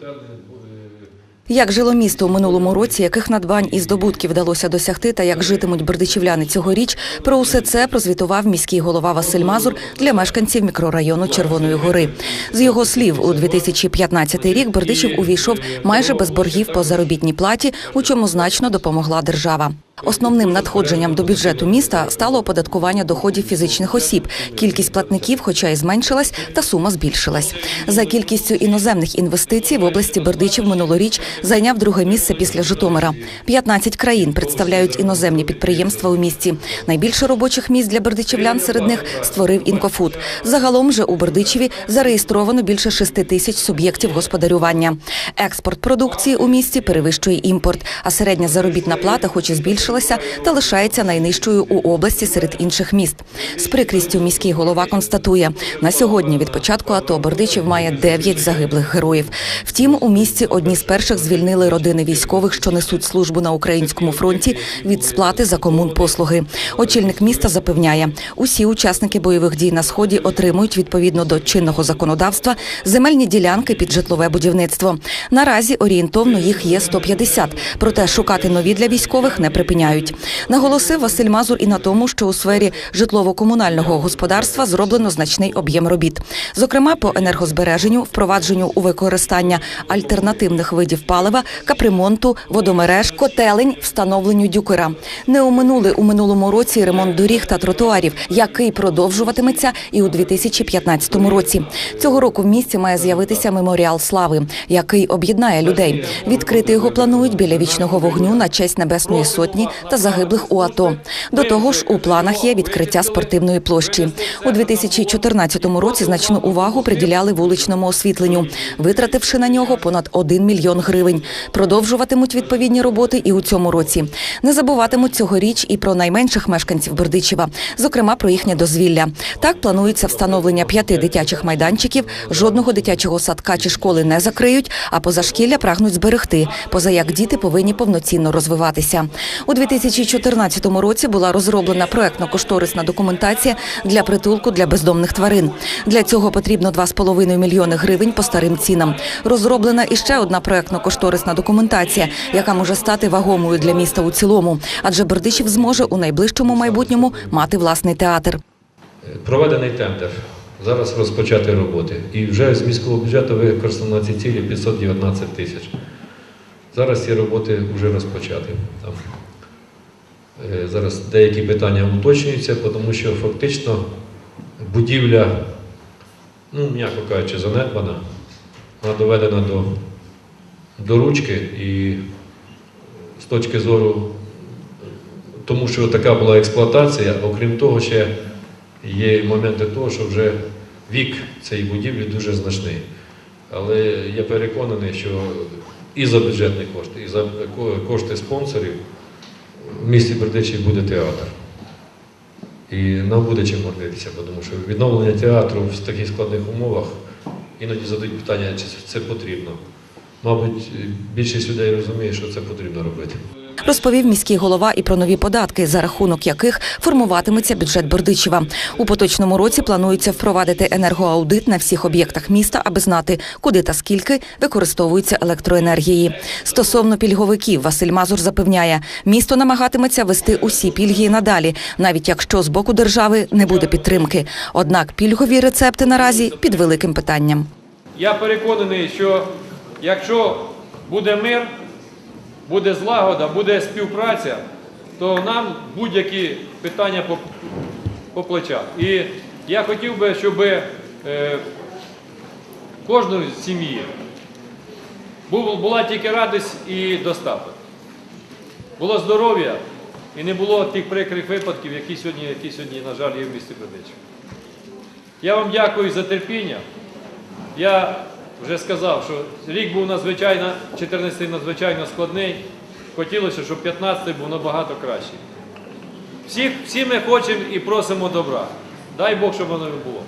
котельні. Як жило місто у минулому році, яких надбань і здобутків вдалося досягти, та як житимуть бердичівляни цьогоріч, про усе це прозвітував міський голова Василь Мазур для мешканців мікрорайону Червоної Гори. З його слів, у 2015 рік Бердичів увійшов майже без боргів по заробітній платі, у чому значно допомогла держава. Основним надходженням до бюджету міста стало оподаткування доходів фізичних осіб. Кількість платників, хоча й зменшилась, та сума збільшилась. За кількістю іноземних інвестицій в області Бердичів минулоріч зайняв друге місце після Житомира. 15 країн представляють іноземні підприємства у місті. Найбільше робочих місць для бердичівлян серед них створив Інкофуд. Загалом же у Бердичеві зареєстровано більше 6 тисяч суб'єктів господарювання. Експорт продукції у місті перевищує імпорт, а середня заробітна плата, хоч і збільшилася, та лишається найнижчою у області серед інших міст. З прикрістю міський голова констатує, на сьогодні від початку АТО Бердичів має 9 загиблих героїв. Втім, у місті одні з перших звільнили родини військових, що несуть службу на українському фронті від сплати за комунпослуги. Очільник міста запевняє, усі учасники бойових дій на сході отримують відповідно до чинного законодавства земельні ділянки під житлове будівництво. Наразі орієнтовно їх є 150, проте шукати нові для військових не припиняють. Наголосив Василь Мазур і на тому, що у сфері житлово-комунального господарства зроблено значний об'єм робіт. Зокрема, по енергозбереженню, впровадженню у використання альтернативних видів палива, капремонту, водомереж, котелень, встановленню дюкера. Не оминули у минулому році ремонт доріг та тротуарів, який продовжуватиметься і у 2015 році. Цього року в місті має з'явитися меморіал слави, який об'єднає людей. Відкрити його планують біля вічного вогню на честь Небесної Сотні та загиблих у АТО. До того ж, у планах є відкриття спортивної площі. У 2014 році значну увагу приділяли вуличному освітленню, витративши на нього понад 1 мільйон гривень. Продовжуватимуть відповідні роботи і у цьому році. Не забуватимуть цьогоріч і про найменших мешканців Бердичева, зокрема про їхнє дозвілля. Так планується встановлення п'яти дитячих майданчиків. Жодного дитячого садка чи школи не закриють, а позашкілля прагнуть зберегти, поза як діти повинні повноцінно розвиватися. У 2014 році була розроблена проектно-кошторисна документація для притулку для бездомних тварин. Для цього потрібно 2,5 мільйони гривень по старим цінам. Розроблена іще одна проектно-кошторисна документація, яка може стати вагомою для міста у цілому, адже Бердичів зможе у найближчому майбутньому мати власний театр. Проведений тендер. Зараз розпочати роботи. І вже з міського бюджету використано на ці цілі 519 тисяч. Зараз ці роботи вже е, зараз деякі питання уточнюються, тому що фактично будівля, ну, м'яко кажучи, занедбана, вона доведена до, до ручки і з точки зору тому що така була експлуатація, окрім того, ще є моменти того, що вже вік цієї будівлі дуже значний. Але я переконаний, що і за бюджетні кошти, і за кошти спонсорів в місті Бердичі буде театр. І нам буде чим гордитися, тому що відновлення театру в таких складних умовах іноді задають питання, чи це потрібно. Мабуть, більшість людей розуміє, що це потрібно робити. Розповів міський голова і про нові податки, за рахунок яких формуватиметься бюджет Бердичева. У поточному році планується впровадити енергоаудит на всіх об'єктах міста, аби знати, куди та скільки використовується електроенергії. Стосовно пільговиків, Василь Мазур запевняє, місто намагатиметься вести усі пільги надалі, навіть якщо з боку держави не буде підтримки. Однак пільгові рецепти наразі під великим питанням. Я переконаний, що якщо буде мир, буде злагода, буде співпраця, то нам будь-які питання по, по плечах. І я хотів би, щоб е, кожної сім'ї була тільки радість і достаток. Було здоров'я і не було тих прикрих випадків, які сьогодні, які сьогодні, на жаль, є в місті Бердичів. Я вам дякую за терпіння. Я вже сказав, що рік був надзвичайно, 14 надзвичайно складний. Хотілося, щоб 15-й був набагато кращий. Всі, всі ми хочемо і просимо добра. Дай Бог, щоб воно було.